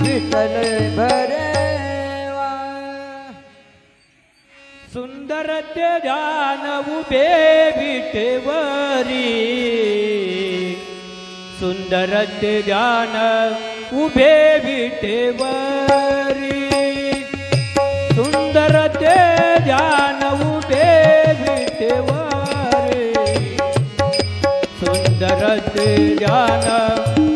विठ्ठल भरेवा. सुंदर ते ध्यान उभे विटेवरी सुंदर ते ध्यान उभे विटेवरी सुंदर ते ध्यान उभे विटेवरी सुंदर ते ध्यान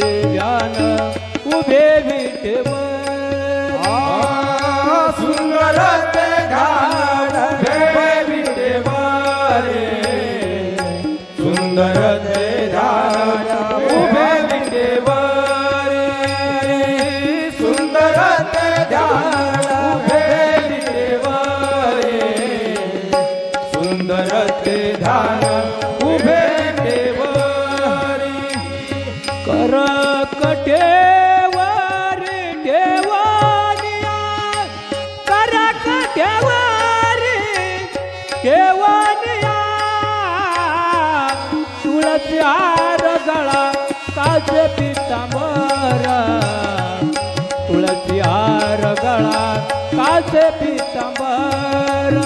ते ध्यान उभे विठेव सुंदर ते ध्यान उभे विटेवरे. सुंदर ते ध्यान उभे विटेवरे. सुंदर ते ध्यान उभे विटेवरे. सुंदर ते ध्यान उभे तुळस हार गळा काच पितांबर तुळसी हार गळा काच पितांबर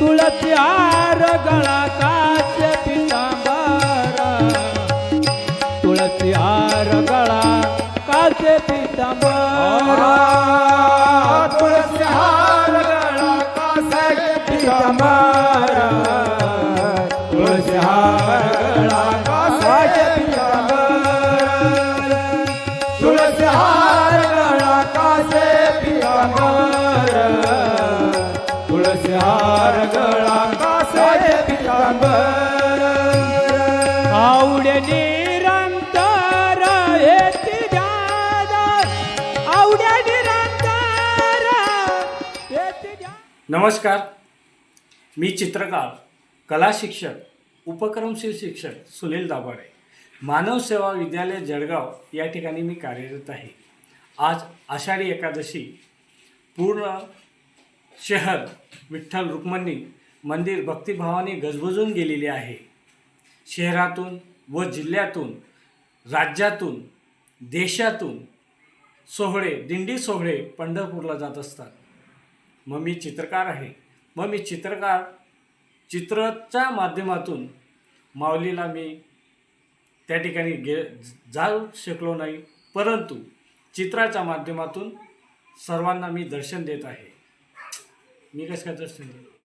तुळसी हार गळा काच पितांबर तुळसी गळा काचे पितांबर तुळसी हार गळा कासाचे पितांबर. गळा कासाचे पितांबर. आवडे निरंतर येते जादा. आवडे निरंतर येते जा नमस्कार. मी चित्रकार कला शिक्षक उपक्रमशील शिक्षक सुनील दाभाडे. मानव सेवा विद्यालय जळगाव या ठिकाणी मी कार्यरत आहे. आज आषाढी एकादशी पूर्ण शहर विठ्ठल रुक्मणी मंदिर भक्तिभावाने गजबजून गेलेले आहे. शहरातून व जिल्ह्यातून राज्यातून देशातून सोहळे दिंडी सोहळे पंढरपूरला जात असतात. मग मी चित्रकार आहे. मग मी चित्रकार चित्राच्या माध्यमातून माऊलीला मी त्या ठिकाणी गे जाऊ शकलो नाही. परंतु चित्राच्या माध्यमातून सर्वांना मी दर्शन देत आहे. मी कसं काय दर्शन देत